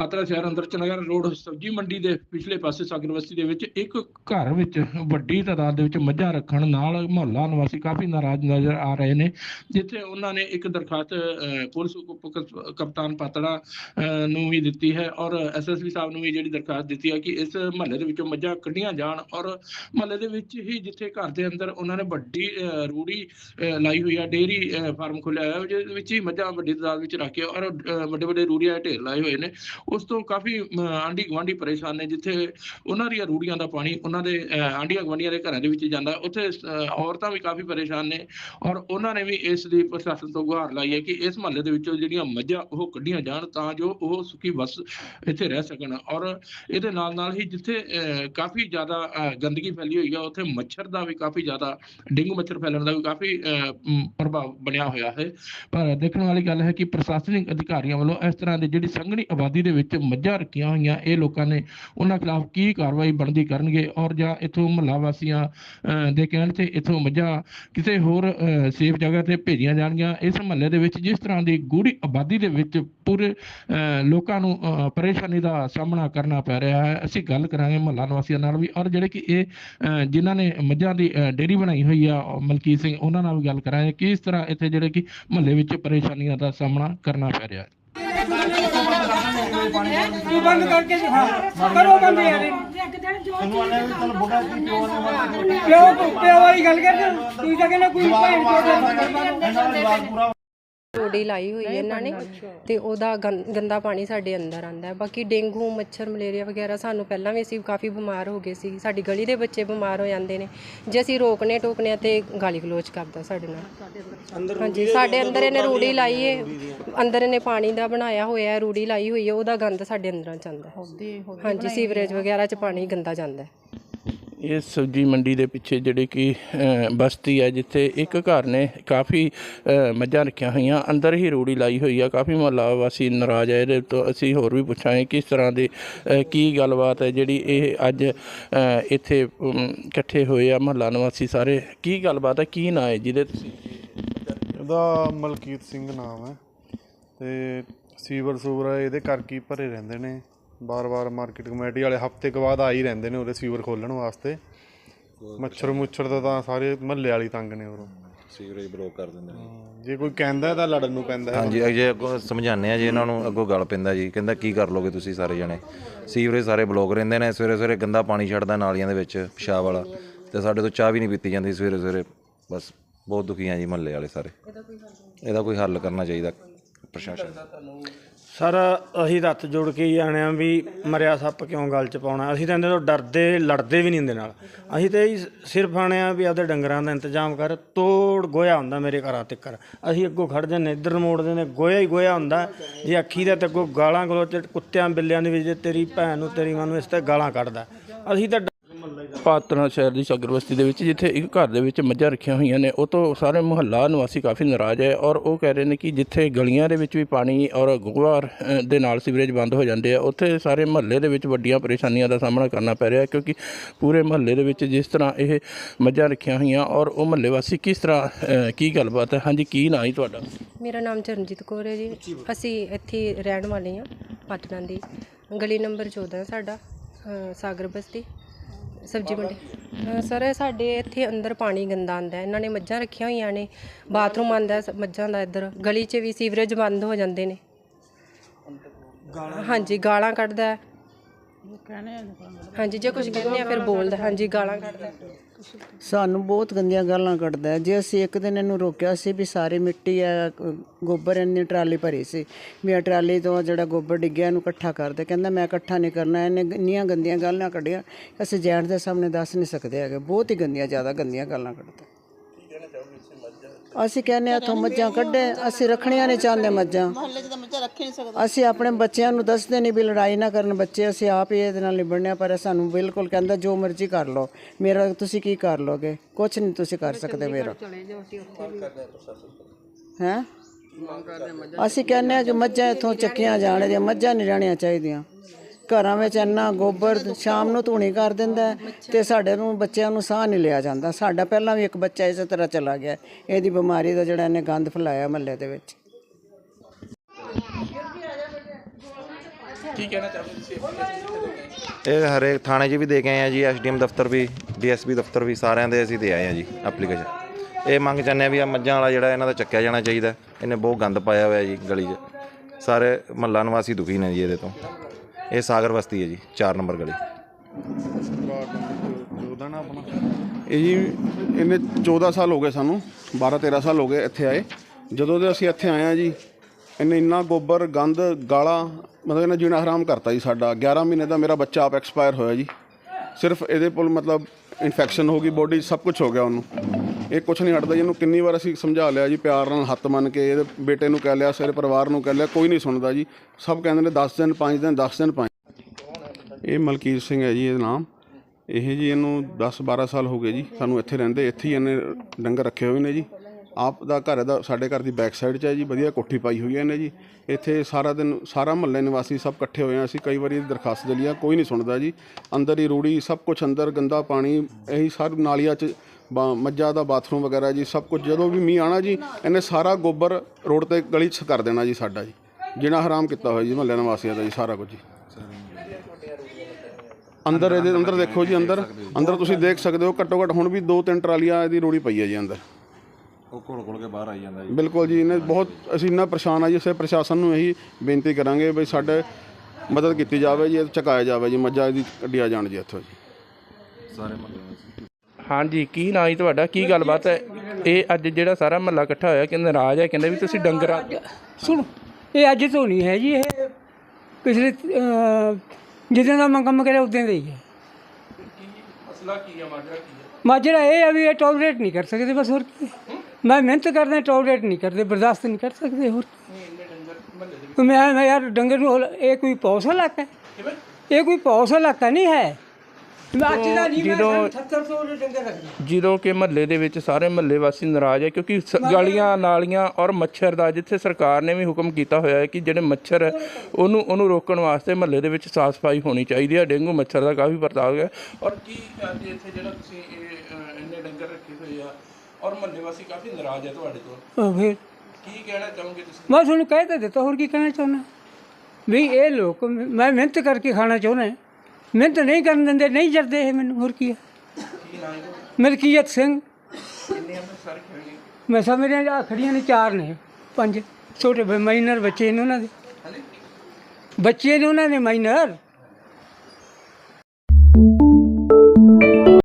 ਪਾਤਰਾ ਸ਼ਹਿਰ ਅੰਦਰ ਚਨਗਰ ਰੋਡ ਸਬਜ਼ੀ ਮੰਡੀ ਦੇ ਪਿਛਲੇ ਪਾਸੇ ਸਾਗਰ ਬਸਤੀ ਦੇ ਵਿੱਚ ਇੱਕ ਘਰ ਵਿੱਚ ਵੱਡੀ ਤਾਦਾਦ ਦੇ ਵਿੱਚ ਮੱਝਾਂ ਰੱਖਣ ਨਾਲ ਮੁਹੱਲਾ ਨਿਵਾਸੀ ਕਾਫੀ ਨਾਰਾਜ਼ ਨਜ਼ਰ ਆ ਰਹੇ ਨੇ ਜਿੱਥੇ ਉਹਨਾਂ ਨੇ ਇੱਕ ਦਰਖਾਸਤ ਪੁਲਿਸ ਕਪਤਾਨ ਪਾਤੜਾ ਨੂੰ ਵੀ ਦਿੱਤੀ ਹੈ ਔਰ ਐਸਐਸਪੀ ਸਾਹਿਬ ਨੂੰ ਵੀ ਜਿਹੜੀ ਦਰਖਾਸਤ ਦਿੱਤੀ ਹੈ ਕਿ ਇਸ ਮਹੱਲੇ ਦੇ ਵਿੱਚੋਂ ਮੱਝਾਂ ਕੱਢੀਆਂ ਜਾਣ ਔਰ ਮਹੱਲੇ ਦੇ ਵਿੱਚ ਹੀ ਜਿੱਥੇ ਘਰ ਦੇ ਅੰਦਰ ਉਹਨਾਂ ਨੇ ਵੱਡੀ ਅਹ, ਰੂੜੀ ਲਾਈ ਹੋਈ ਆ ਡੇਰੀ ਫਾਰਮ ਖੋਲਿਆ ਹੋਇਆ ਜਿਹਦੇ ਵਿੱਚ ਹੀ ਮੱਝਾਂ ਵੱਡੀ ਤਾਦਾਦ ਵਿੱਚ ਰੱਖ ਕੇ ਔਰ ਵੱਡੇ ਵੱਡੇ ਰੂੜੀਆਂ ਦੇ ਢੇਰ ਲਾਏ ਹੋਏ ਨੇ। ਉਸ ਤੋਂ ਕਾਫੀ ਆਂਢੀ ਗੁਆਂਢੀ ਪਰੇਸ਼ਾਨ ਨੇ, ਜਿੱਥੇ ਉਹਨਾਂ ਦੀਆਂ ਰੂੜੀਆਂ ਦਾ ਪਾਣੀ, ਉਹਨਾਂ ਦੇ ਆਂਢੀਆਂ ਗੁਆਂਢੀਆਂ ਦੇ ਘਰਾਂ ਦੇ ਵਿੱਚ ਜਾਂਦਾ। ਉੱਥੇ ਔਰਤਾਂ ਵੀ ਕਾਫੀ ਪਰੇਸ਼ਾਨ ਨੇ ਔਰ ਉਹਨਾਂ ਨੇ ਵੀ ਇਸ ਦੀ ਪ੍ਰਸ਼ਾਸਨ ਤੋਂ ਗੁਹਾਰ ਲਾਈ ਹੈ ਕਿ ਇਸ ਮਹੱਲੇ ਦੇ ਵਿੱਚੋਂ ਜਿਹੜੀਆਂ ਮੱਝਾਂ ਉਹ ਕੱਢੀਆਂ ਜਾਣ ਤਾਂ ਜੋ ਉਹ ਸੁਖੀ ਵਸ ਇੱਥੇ ਰਹਿ ਸਕਣ। ਔਰ ਇਹਦੇ ਨਾਲ ਨਾਲ ਹੀ ਜਿੱਥੇ ਕਾਫੀ ਜ਼ਿਆਦਾ ਗੰਦਗੀ ਫੈਲੀ ਹੋਈ ਹੈ ਉੱਥੇ ਮੱਛਰ ਦਾ ਵੀ ਕਾਫੀ ਜ਼ਿਆਦਾ, ਡੇਂਗੂ ਮੱਛਰ ਫੈਲਣ ਦਾ ਵੀ ਕਾਫੀ ਪ੍ਰਭਾਵ ਬਣਿਆ ਹੋਇਆ ਹੈ। ਪਰ ਦੇਖਣ ਵਾਲੀ ਗੱਲ ਹੈ ਕਿ ਪ੍ਰਸ਼ਾਸਨਿਕ ਅਧਿਕਾਰੀਆਂ ਵੱਲੋਂ ਇਸ ਤਰ੍ਹਾਂ ਦੀ ਜਿਹੜੀ ਸੰਘਣੀ ਆਬਾਦੀ ਦੇ ਵਿੱਚ ਮੱਝਾਂ ਰੱਖੀਆਂ ਹੋਈਆਂ। ਇਹ ਲੋਕਾਂ ਨੇ ਉਹਨਾਂ ਖਿਲਾਫ ਕੀ ਕਾਰਵਾਈ ਬਣਦੀ ਕਰਨਗੇ ਔਰ ਜਾਂ ਇਥੋਂ ਮਹੱਲਾ ਵਾਸੀਆਂ ਦੇ ਕਹਿਣ ਤੇ ਇਥੋਂ ਮੱਝਾਂ ਕਿਸੇ ਹੋਰ ਸੇਫ ਜਗ੍ਹਾ ਤੇ ਭੇਜੀਆਂ ਜਾਣਗੀਆਂ। ਇਸ ਮਹੱਲੇ ਦੇ ਵਿੱਚ ਜਿਸ ਤਰ੍ਹਾਂ ਦੀ ਗੂੜੀ ਆਬਾਦੀ ਦੇ ਵਿੱਚ ਪੂਰੇ ਲੋਕਾਂ ਨੂੰ ਅਹ, ਪਰੇਸ਼ਾਨੀ ਦਾ ਸਾਹਮਣਾ ਕਰਨਾ ਪੈ ਰਿਹਾ ਹੈ। ਅਸੀਂ ਗੱਲ ਕਰਾਂਗੇ ਮਹੱਲਾ ਨਿਵਾਸੀਆਂ ਨਾਲ ਵੀ ਔਰ ਜਿਹੜੇ ਕਿ ਇਹ ਅਹ, ਜਿਨ੍ਹਾਂ ਨੇ ਮੱਝਾਂ ਦੀ ਅਹ, ਡੇਅਰੀ ਬਣਾਈ ਹੋਈ ਆ ਮਲਕੀਤ ਸਿੰਘ ਉਹਨਾਂ ਨਾਲ ਵੀ ਗੱਲ ਕਰਾਂਗੇ ਕਿਸ ਤਰ੍ਹਾਂ ਇੱਥੇ ਜਿਹੜੇ ਕਿ ਮਹੱਲੇ ਵਿੱਚ ਪਰੇਸ਼ਾਨੀਆਂ ਦਾ ਸਾਹਮਣਾ ਕਰਨਾ ਪੈ ਰਿਹਾ ਹੈ। ਤੂੰ ਬੰਦ ਕਰਕੇ ਦਿਖਾ। ਕਰੋ ਬੰਦ ਯਾਰ। ਪਿਓ ਪਿਓ ਵਾਲੀ ਗੱਲ ਕਰ ਤੂੰ ਤਾਂ ਕਹਿੰਦਾ ਕੋਈ ਭੈਣ ਚੋਦ ਰੋੜੀ ਲਾਈ ਹੋਈ ਹੈ ਇਹਨਾਂ ਨੇ। ਤੇ ਉਹਦਾ ਗੰ- ਗੰਦਾ ਪਾਣੀ ਸਾਡੇ ਅੰਦਰ ਆਂਦਾ ਹੈ। ਬਾਕੀ ਡੇਂਗੂ ਮੱਛਰ ਮਲੇਰੀਆ ਵਗੈਰਾ ਸਾਨੂੰ ਪਹਿਲਾਂ ਵੀ ਅਸੀਂ ਕਾਫੀ ਬਿਮਾਰ ਹੋ ਗਏ ਸੀ। ਸਾਡੀ ਗਲੀ ਦੇ ਬੱਚੇ ਬਿਮਾਰ ਹੋ ਜਾਂਦੇ ਨੇ। ਜੇ ਅਸੀਂ ਰੋਕਨੇ ਟੋਕਨੇ ਆ ਤੇ ਗਾਲੀ ਗਲੋਚ ਕਰਦਾ ਸਾਡੇ ਨਾਲ। ਹਾਂਜੀ ਸਾਡੇ ਅੰਦਰ ਇਹਨੇ ਰੂੜੀ ਲਾਈ ਹੈ ਅੰਦਰ ਇਹਨੇ ਪਾਣੀ ਦਾ ਬਣਾਇਆ ਹੋਇਆ ਹੈ ਰੂੜੀ ਲਾਈ ਹੋਈ ਹੈ ਉਹਦਾ ਗੰਦ ਸਾਡੇ ਅੰਦਰਾਂ ਚ ਆਂਦਾ ਹੈ। ਹਾਂਜੀ ਸੀਵਰੇਜ ਵਗੈਰਾ ਚ ਪਾਣੀ ਗੰਦਾ ਜਾਂਦਾ ਹੈ। ਇਸ ਸਬਜ਼ੀ ਮੰਡੀ ਦੇ ਪਿੱਛੇ ਜਿਹੜੇ ਕਿ ਬਸਤੀ ਹੈ, ਜਿੱਥੇ ਇੱਕ ਘਰ ਨੇ ਕਾਫੀ ਮੱਝਾਂ ਰੱਖੀਆਂ ਹੋਈਆਂ, ਅੰਦਰ ਹੀ ਰੂੜੀ ਲਾਈ ਹੋਈ ਆ, ਕਾਫੀ ਮੁਹੱਲਾ ਵਾਸੀ ਨਾਰਾਜ਼ ਹੈ ਇਹਦੇ ਤੋਂ ਅਸੀਂ ਹੋਰ ਵੀ ਪੁੱਛਾਂਗੇ ਕਿਸ ਤਰ੍ਹਾਂ ਦੀ ਕੀ ਗੱਲਬਾਤ ਹੈ ਜਿਹੜੀ ਇਹ ਅੱਜ ਇੱਥੇ ਇਕੱਠੇ ਹੋਏ ਆ ਮੁਹੱਲਾ ਨਿਵਾਸੀ ਸਾਰੇ। ਕੀ ਗੱਲਬਾਤ ਹੈ, ਕੀ ਨਾਂ ਹੈ ਜਿਹਦੇ ਤੁਸੀਂ? ਇਹਦਾ ਮਲਕੀਤ ਸਿੰਘ ਨਾਮ ਹੈ ਤੇ ਸੀਵਰ ਸੂਵਰ ਇਹਦੇ ਕਰਕੇ ਭਰੇ ਰਹਿੰਦੇ ਨੇ? ਬਾਰ-ਬਾਰ ਮਾਰਕੀਟ ਕਮੇਟੀ ਵਾਲੇ ਹਫ਼ਤੇ ਕੁ ਬਾਅਦ ਆ ਹੀ ਰਹਿੰਦੇ ਨੇ ਉਹਦੇ ਸੀਵਰ ਖੋਲਣ ਵਾਸਤੇ। ਮੱਛਰ ਮੁੱਛਰ ਦਾ ਤਾਂ ਸਾਰੇ ਮਹੱਲੇ ਵਾਲੀ ਤੰਗ ਨੇ ਉਰੋਂ। ਸੀਵਰੇਜ ਬਲੌਕ ਕਰ ਦਿੰਦੇ ਨੇ। ਜੇ ਕੋਈ ਕਹਿੰਦਾ ਤਾਂ ਲੜਨ ਨੂੰ ਪੈਂਦਾ ਹੈ। ਹਾਂਜੀ ਅਜੇ ਅੱਗੋਂ ਸਮਝਾਉਂਦੇ ਆ ਜੀ ਇਹਨਾਂ ਨੂੰ ਅੱਗੋਂ ਗੱਲ ਪੈਂਦਾ ਜੀ ਕਹਿੰਦਾ ਕੀ ਕਰ ਲੋਗੇ ਤੁਸੀਂ ਸਾਰੇ ਜਣੇ? ਸੀਵਰੇਜ ਸਾਰੇ ਬਲੌਕ ਰਹਿੰਦੇ ਨੇ ਸਵੇਰੇ ਸਵੇਰੇ ਗੰਦਾ ਪਾਣੀ ਛੱਡਦਾ ਨਾਲੀਆਂ ਦੇ ਵਿੱਚ ਪਿਸ਼ਾਬ ਵਾਲਾ। ਤੇ ਸਾਡੇ ਤੋਂ ਚਾਹ ਵੀ ਨਹੀਂ ਪੀਤੀ ਜਾਂਦੀ ਸਵੇਰੇ ਸਵੇਰੇ ਬਸ ਬਹੁਤ ਦੁਖੀ ਆ ਜੀ ਮਹੱਲੇ ਵਾਲੇ ਸਾਰੇ। ਇਹਦਾ ਕੋਈ ਹੱਲ ਕਰਨਾ ਚਾਹੀਦਾ। ਪ੍ਰਸ਼ਾਸਨ। ਸਰ ਅਸੀਂ ਰੱਤ ਜੋੜ ਕੇ ਹੀ ਆ ਵੀ ਮਰਿਆ ਸੱਪ ਕਿਉਂ ਗਲ ਚ ਪਾਉਣਾ। ਅਸੀਂ ਤਾਂ ਇਹਦੇ ਤੋਂ ਡਰਦੇ ਲੜਦੇ ਵੀ ਨਹੀਂ ਇਹਦੇ ਨਾਲ। ਅਸੀਂ ਤੇ ਇਹੀ ਸਿਰਫ ਆਣੇ ਆ ਵੀ ਆਪਦੇ ਡੰਗਰਾਂ ਦਾ ਇੰਤਜ਼ਾਮ ਕਰ ਤੋੜ ਗੋਇਆ ਹੁੰਦਾ ਮੇਰੇ ਘਰਾਂ ਤੱਕਰ। ਅਸੀਂ ਅੱਗੋਂ ਖੜ ਜਾਂਦੇ ਇੱਧਰ ਨੂੰ ਮੋੜਦੇ ਨੇ ਗੋਇਆ ਹੀ ਗੋਇਆ ਹੁੰਦਾ। ਜੇ ਅੱਖੀ ਦਾ ਤੇ ਅੱਗੋਂ ਗਾਲਾਂ ਗਲੋਚ ਕੁੱਤਿਆਂ ਬਿੱਲਿਆਂ ਦੇ ਵਿੱਚ ਜੇ ਤੇਰੀ ਭੈਣ ਨੂੰ ਤੇਰੀ ਮਾਂ ਨੂੰ ਇਸ ਤੇ ਗਾਲਾਂ ਕੱਢਦਾ। ਅਸੀਂ ਤਾਂ ਪਾਤਨਾ ਸ਼ਹਿਰ ਦੀ ਸਾਗਰ ਦੇ ਵਿੱਚ, ਜਿੱਥੇ ਇੱਕ ਘਰ ਦੇ ਵਿੱਚ ਮੱਝਾਂ ਰੱਖੀਆਂ ਹੋਈਆਂ ਨੇ, ਉਹ ਤੋਂ ਸਾਰੇ ਮੁਹੱਲਾ ਨਿਵਾਸੀ ਕਾਫੀ ਨਾਰਾਜ਼ ਹੈ ਔਰ ਉਹ ਕਹਿ ਰਹੇ ਨੇ ਕਿ ਜਿੱਥੇ ਗਲੀਆਂ ਦੇ ਵਿੱਚ ਵੀ ਪਾਣੀ ਔਰ ਗੋਹਾ ਦੇ ਨਾਲ ਸੀਵਰੇਜ ਬੰਦ ਹੋ ਜਾਂਦੇ ਆ, ਉੱਥੇ ਸਾਰੇ ਮੁਹੱਲੇ ਦੇ ਵਿੱਚ ਵੱਡੀਆਂ ਪਰੇਸ਼ਾਨੀਆਂ ਦਾ ਸਾਹਮਣਾ ਕਰਨਾ ਪੈ ਰਿਹਾ, ਕਿਉਂਕਿ ਪੂਰੇ ਮੁਹੱਲੇ ਦੇ ਵਿੱਚ ਜਿਸ ਤਰ੍ਹਾਂ ਇਹ ਮੱਝਾਂ ਰੱਖੀਆਂ ਹੋਈਆਂ ਔਰ ਉਹ ਮੁਹੱਲੇ ਵਾਸੀ ਕਿਸ ਤਰ੍ਹਾਂ ਕੀ ਗੱਲਬਾਤ ਹੈ? ਹਾਂਜੀ, ਕੀ ਨਾਂ ਹੈ ਤੁਹਾਡਾ? ਮੇਰਾ ਨਾਮ ਚਰਨਜੀਤ ਕੌਰ ਹੈ ਜੀ। ਅਸੀਂ ਇੱਥੇ ਰਹਿਣ ਵਾਲੇ ਹਾਂ, ਪਟਨਾ ਦੀ। ਗਲੀ ਨੰਬਰ 14 ਸਾਡਾ ਸਾਗਰ ਬਸਤੀ ਸਬਜ਼ੀ ਮੰਡੀ ਸਰ ਸਾਡੇ ਇੱਥੇ ਅੰਦਰ ਪਾਣੀ ਗੰਦਾ ਆਂਦਾ ਹੈ। ਇਹਨਾਂ ਨੇ ਮੱਝਾਂ ਰੱਖੀਆਂ ਹੋਈਆਂ ਨੇ ਬਾਥਰੂਮ ਆਂਦਾ ਮੱਝਾਂ ਦਾ ਇੱਧਰ ਗਲੀ 'ਚ ਵੀ ਸੀਵਰੇਜ ਬੰਦ ਹੋ ਜਾਂਦੇ ਨੇ ਹਾਂਜੀ ਗਾਲਾਂ ਕੱਢਦਾ। ਹਾਂਜੀ ਜੇ ਕੁਝ ਕਹਿੰਦੇ ਆ ਫਿਰ ਬੋਲਦਾ ਹਾਂਜੀ ਗਾਲਾਂ ਕੱਢਦਾ। ਸਾਨੂੰ ਬਹੁਤ ਗੰਦੀਆਂ ਗਾਲਾਂ ਕੱਢਦਾ ਜੇ ਅਸੀਂ ਇੱਕ ਦਿਨ ਇਹਨੂੰ ਰੋਕਿਆ ਸੀ ਵੀ ਸਾਰੀ ਮਿੱਟੀ ਹੈ, ਗੋਬਰ ਇੰਨੀ ਟਰਾਲੀ ਭਰੀ ਸੀ ਵੀ ਇਹ ਟਰਾਲੀ ਤੋਂ ਜਿਹੜਾ ਗੋਬਰ ਡਿੱਗਿਆ ਇਹਨੂੰ ਇਕੱਠਾ ਕਰ ਦੇ। ਕਹਿੰਦਾ ਮੈਂ ਇਕੱਠਾ ਨਹੀਂ ਕਰਨਾ, ਇਹਨੇ ਇੰਨੀਆਂ ਗੰਦੀਆਂ ਗੱਲਾਂ ਕੱਢੀਆਂ। ਅਸੀਂ ਜੈਂਟ ਦੇ ਸਾਹਮਣੇ ਦੱਸ ਨਹੀਂ ਸਕਦੇ ਹੈਗੇ। ਬਹੁਤ ਹੀ ਗੰਦੀਆਂ, ਜ਼ਿਆਦਾ ਗੰਦੀਆਂ ਗੱਲਾਂ ਕੱਢਦਾ। ਅਸੀਂ ਕਹਿੰਦੇ ਆ ਤੋਂ ਮੱਝਾਂ ਕੱਢੇ ਅਸੀਂ ਰੱਖਣੀਆਂ ਨਹੀਂ ਚਾਹੁੰਦੇ ਮੱਝਾਂ। ਮਹੱਲੇ 'ਚ ਤਾਂ ਮੱਝਾਂ ਰੱਖ ਨਹੀਂ ਸਕਦੇ ਅਸੀਂ ਆਪਣੇ ਬੱਚਿਆਂ ਨੂੰ ਦੱਸਦੇ ਨਹੀਂ ਵੀ ਲੜਾਈ ਨਾ ਕਰਨ ਬੱਚੇ ਅਸੀਂ ਆਪ ਹੀ ਇਹਦੇ ਨਾਲ ਨਿਬੜਨੇ ਆ, ਪਰ ਇਹ ਸਾਨੂੰ ਬਿਲਕੁਲ ਕਹਿੰਦਾ ਜੋ ਮਰਜ਼ੀ ਕਰ ਲਓ। ਮੇਰਾ ਤੁਸੀਂ ਕੀ ਕਰ ਲੋਗੇ ਕੁਝ ਨਹੀਂ ਤੁਸੀਂ ਕਰ ਸਕਦੇ ਮੇਰਾ। ਹੈ ਅਸੀਂ ਕਹਿੰਦੇ ਆ ਕਿ ਮੱਝਾਂ ਇੱਥੋਂ ਚੱਕੀਆਂ ਜਾਣ ਦੀਆਂ ਮੱਝਾਂ ਨਹੀਂ ਰਹਿਣੀਆਂ ਚਾਹੀਦੀਆਂ। ਘਰਾਂ ਵਿੱਚ ਇੰਨਾ ਗੋਬਰ ਸ਼ਾਮ ਨੂੰ ਧੂਣੀ ਕਰ ਦਿੰਦਾ ਹੈ ਤੇ ਸਾਡੇ ਨੂੰ ਬੱਚਿਆਂ ਨੂੰ ਸਾਹ ਨਹੀਂ ਲਿਆ ਜਾਂਦਾ। ਸਾਡਾ ਪਹਿਲਾਂ ਵੀ ਇੱਕ ਬੱਚਾ ਇਸੇ ਤਰ੍ਹਾਂ ਚਲਾ ਗਿਆ। ਇਹਦੀ ਬਿਮਾਰੀ ਦਾ ਜਿਹੜਾ ਇਹਨੇ ਗੰਦ ਫੈਲਾਇਆ ਮਹੱਲੇ ਦੇ ਵਿੱਚ। ਕੀ ਕਹਿਣਾ ਚਾਹੁੰਦੇ ਤੁਸੀਂ? ਇਹ ਹਰੇਕ ਥਾਣੇ 'ਚ ਵੀ ਦੇ ਕੇ ਆਏ ਆ ਜੀ ਐਸਡੀਐਮ ਦਫ਼ਤਰ ਵੀ ਡੀਐਸਪੀ ਦਫ਼ਤਰ ਵੀ ਸਾਰਿਆਂ ਦੇ ਅਸੀਂ ਦੇ ਆਏ ਆ ਜੀ ਐਪਲੀਕੇਸ਼ਨ। ਇਹ ਮੰਗ ਚਾਹੁੰਦੇ ਆ ਵੀ ਆ ਮੱਝਾਂ ਵਾਲਾ ਜਿਹੜਾ ਇਹਨਾਂ ਦਾ ਚੱਕਿਆ ਜਾਣਾ ਚਾਹੀਦਾ। ਇਹਨੇ ਬਹੁਤ ਗੰਦ ਪਾਇਆ ਹੋਇਆ ਜੀ ਗਲੀ 'ਚ। ਸਾਰੇ ਮਹੱਲਾ ਨਿਵਾਸੀ ਦੁਖੀ ਨੇ ਜੀ ਇਹਦੇ ਤੋਂ। ਇਹ ਸਾਗਰ ਬਸਤੀ ਹੈ ਜੀ 4 ਨੰਬਰ ਗਲੀ। ਉਹਦਾ ਆਪਣਾ ਇਹ ਜੀ, ਇਹਨੇ 14 ਸਾਲ ਹੋ ਗਏ ਸਾਨੂੰ 12 13 ਸਾਲ ਹੋ ਗਏ ਇੱਥੇ ਆਏ। ਜਦੋਂ ਦੇ ਅਸੀਂ ਇੱਥੇ ਆਏ ਆ ਜੀ, ਇਹਨੇ ਇੰਨਾ ਗੋਬਰ, ਗੰਦ, ਗਾਲਾ, ਮਤਲਬ ਇਹਨੇ ਜੀਣਾ ਹਰਾਮ ਕਰਤਾ ਜੀ ਸਾਡਾ। 11 ਮਹੀਨੇ ਦਾ ਮੇਰਾ ਬੱਚਾ ਆਪ ਐਕਸਪਾਇਰ ਹੋਇਆ ਜੀ। ਸਿਰਫ ਇਹਦੇ ਕੋਲ ਮਤਲਬ ਇਨਫੈਕਸ਼ਨ ਹੋ ਗਈ ਬੋਡੀ ਸਭ ਕੁਝ ਹੋ ਗਿਆ ਉਹਨੂੰ। ਇਹ ਕੁਝ ਨਹੀਂ ਹਟਦਾ ਜੀ, ਇਹਨੂੰ ਕਿੰਨੀ ਵਾਰ ਅਸੀਂ ਸਮਝਾ ਲਿਆ ਜੀ, ਪਿਆਰ ਨਾਲ ਹੱਥ ਮੰਨ ਕੇ, ਇਹਦੇ ਬੇਟੇ ਨੂੰ ਕਹਿ ਲਿਆ, ਸਾਰੇ ਪਰਿਵਾਰ ਨੂੰ ਕਹਿ ਲਿਆ, ਕੋਈ ਨਹੀਂ ਸੁਣਦਾ ਜੀ। ਸਭ ਕਹਿੰਦੇ ਨੇ 10 ਦਿਨ 5 ਦਿਨ 10 ਦਿਨ 5 ਇਹ ਮਲਕੀਤ ਸਿੰਘ ਹੈ ਜੀ, ਇਹਦਾ ਨਾਮ। ਇਹ ਜੀ ਇਹਨੂੰ 10 12 ਸਾਲ ਹੋ ਗਏ ਜੀ, ਸਾਨੂੰ ਇੱਥੇ ਰਹਿੰਦੇ, ਇੱਥੇ ਹੀ ਇਹਨੇ ਡੰਗਰ ਰੱਖੇ ਹੋਏ ਨੇ ਜੀ। ਆਪ ਦਾ ਘਰ ਦਾ ਸਾਡੇ ਘਰ ਦੀ ਬੈਕ ਸਾਈਡ 'ਚ ਹੈ ਜੀ, ਵਧੀਆ ਕੋਠੀ ਪਾਈ ਹੋਈ ਹੈ ਇਹਨੇ ਜੀ। ਇੱਥੇ ਸਾਰਾ ਦਿਨ, ਸਾਰਾ ਮਹੱਲੇ ਨਿਵਾਸੀ ਸਭ ਇਕੱਠੇ ਹੋਏ ਆ, ਅਸੀਂ ਕਈ ਵਾਰੀ ਇਹਦੀ ਦਰਖਾਸਤ ਦੇ ਲਿਆ ਕੋਈ ਨਹੀਂ ਸੁਣਦਾ ਜੀ। ਅੰਦਰ ਹੀ ਰੂੜੀ, ਸਭ ਕੁਝ ਅੰਦਰ, ਗੰਦਾ ਪਾਣੀ, ਇਹੀ ਸਭ ਨਾਲੀਆਂ 'ਚ ਮੱਝਾਂ ਦਾ ਬਾਥਰੂਮ ਵਗੈਰਾ ਜੀ ਸਭ ਕੁਝ। ਜਦੋਂ ਵੀ ਮੀਂਹ ਆਣਾ ਜੀ ਇਹਨੇ ਸਾਰਾ ਗੋਬਰ ਰੋਡ ਤੇ ਗਲੀ 'ਚ ਕਰ ਦੇਣਾ ਜੀ ਸਾਡਾ ਜੀ। ਜਿਨਾ ਹਰਾਮ ਕੀਤਾ ਹੋਇਆ ਜੀ ਮਹੱਲੇ ਨਿਵਾਸੀਆਂ ਦਾ ਜੀ ਸਾਰਾ ਕੁਝ ਜੀ। ਅੰਦਰ ਇਹਦੇ ਅੰਦਰ ਦੇਖੋ ਜੀ ਅੰਦਰ ਅੰਦਰ ਤੁਸੀਂ ਦੇਖ ਸਕਦੇ ਹੋ ਘੱਟੋ ਘੱਟ ਹੁਣ ਵੀ ਦੋ ਤਿੰਨ ਟਰਾਲੀਆਂ ਇਹਦੀ ਰੋੜੀ ਪਈ ਹੈ ਜੀ ਅੰਦਰ। ਉਹ ਘੋਲ ਘੋਲ ਕੇ ਬਾਹਰ ਆਈ ਜਾਂਦਾ ਜੀ। ਬਿਲਕੁਲ ਜੀ ਇਹਨੇ ਬਹੁਤ ਅਸੀਂ ਇੰਨਾ ਪਰੇਸ਼ਾਨ ਆ ਜੀ ਇਸੇ ਪ੍ਰਸ਼ਾਸਨ ਨੂੰ ਇਹੀ ਬੇਨਤੀ ਕਰਾਂਗੇ ਵੀ ਸਾਡੇ ਮਦਦ ਕੀਤੀ ਜਾਵੇ ਜੀ ਇਹ ਚੁਕਾਇਆ ਜਾਵੇ ਜੀ ਮੱਝਾਂ ਇਹਦੀ ਕੱਢੀਆਂ ਜਾਣ ਜੀ ਇੱਥੋਂ ਜੀ। ਸਾਰੇ ਨਿਵਾਸੀ ਹਾਂਜੀ ਕੀ ਨਾਂ ਜੀ ਤੁਹਾਡਾ? ਕੀ ਗੱਲਬਾਤ ਹੈ? ਇਹ ਅੱਜ ਜਿਹੜਾ ਸਾਰਾ ਮਹੱਲਾ ਇਕੱਠਾ ਹੋਇਆ ਕਿ ਨਾਰਾਜ਼ ਹੈ ਕਹਿੰਦੇ ਵੀ ਤੁਸੀਂ ਡੰਗਰਾਂ ਸੁਣੋ ਇਹ ਅੱਜ ਤੋਂ ਨਹੀਂ ਹੈ ਜੀ ਇਹ ਪਿਛਲੇ ਜਿੱਦਾਂ ਦਾ ਮੈਂ ਕੰਮ ਕਰਿਆ ਉਦੋਂ ਦਾ ਹੀ ਹੈ। ਮਸਲਾ ਕੀ ਹੈ? ਮਾਜਰਾ ਕੀ ਹੈ? ਮਾਜਰਾ ਇਹ ਹੈ ਵੀ ਇਹ ਟੋਲਰੇਟ ਨਹੀਂ ਕਰ ਸਕਦੇ ਬਸ ਹੋਰ ਕੀ। ਮੈਂ ਮਿਹਨਤ ਕਰਦੇ ਟੋਲਰੇਟ ਨਹੀਂ ਕਰਦੇ ਬਰਦਾਸ਼ਤ ਨਹੀਂ ਕਰ ਸਕਦੇ ਹੋਰ। ਮੈਂ ਯਾਰ ਡੰਗਰ ਨੂੰ ਇਹ ਕੋਈ ਪੌਸ ਇਲਾਕਾ ਇਹ ਕੋਈ ਪੌਸ ਇਲਾਕਾ ਨਹੀਂ ਹੈ। ਅੱਜ ਦਾ ਨਹੀਂ ਮੈਂ ਜਦੋਂ- 7800 ਦੇ ਡੰਗਰ ਰੱਖਦਾ। ਜਦੋਂ ਕਿ ਮਹੱਲੇ ਦੇ ਵਿੱਚ ਸਾਰੇ ਮਹੱਲੇ ਵਾਸੀ ਨਾਰਾਜ਼ ਹੈ ਕਿਉਂਕਿ ਸ- ਗਲੀਆਂ ਨਾਲੀਆਂ ਔਰ ਮੱਛਰ ਦਾ ਜਿੱਥੇ ਸਰਕਾਰ ਨੇ ਵੀ ਹੁਕਮ ਕੀਤਾ ਹੋਇਆ ਹੈ ਕਿ ਜਿਹੜੇ ਮੱਛਰ ਹੈ ਉਹਨੂੰ ਉਹਨੂੰ ਰੋਕਣ ਵਾਸਤੇ ਮਹੱਲੇ ਦੇ ਵਿੱਚ ਸਾਫ਼ ਸਫ਼ਾਈ ਹੋਣੀ ਚਾਹੀਦੀ ਹੈ। ਡੇਂਗੂ ਮੱਛਰ ਦਾ ਕਾਫੀ ਵਰਤਾਅ ਹੈ। ਔਰ ਕੀ ਅੱਜ ਇੱਥੇ ਜਿਹੜਾ ਤੁਸੀਂ ਇਹ ਅ, ਇੰਨੇ ਡੰਗਰ ਰੱਖੇ ਹੋਏ ਆ ਔਰ ਮਹੱਲੇ ਵਾਸੀ ਕਾਫੀ ਨਾਰਾਜ਼ ਹੈ ਤੁਹਾਡੇ ਤੋਂ? ਉਹ ਫਿਰ ਕੀ ਕਹਿਣਾ ਚਾਹੋਗੇ ਤੁਸੀਂ? ਮੈਂ ਤੁਹਾਨੂੰ ਕਹਿ ਤਾਂ ਦਿੱਤਾ ਹੋਰ ਕੀ ਕਹਿਣਾ ਚਾਹੁੰਦਾ? ਵੀ ਇਹ ਲੋਕ ਮੈਂ ਮਿਹਨਤ ਕਰਕੇ ਖਾਣਾ ਚਾਹੁੰਦਾ ਮਿਹਨਤ ਨਹੀਂ ਕਰਨ ਦਿੰਦੇ, ਨਹੀਂ ਜਰਦੇ ਇਹ ਮੈਨੂੰ, ਹੋਰ ਕੀ ਹੈ? ਮਲਕੀਅਤ ਸਿੰਘ। ਮੈਂ ਸਭ ਮੇਰੇ ਆ ਖੜੀਆਂ ਨੇ, ਚਾਰ ਨੇ, ਪੰਜ। ਛੋਟੇ ਮਾਈਨਰ ਬੱਚੇ ਨੇ ਉਹਨਾਂ ਦੇ। ਬੱਚੇ ਨੇ ਉਹਨਾਂ ਦੇ ਮਾਈਨਰ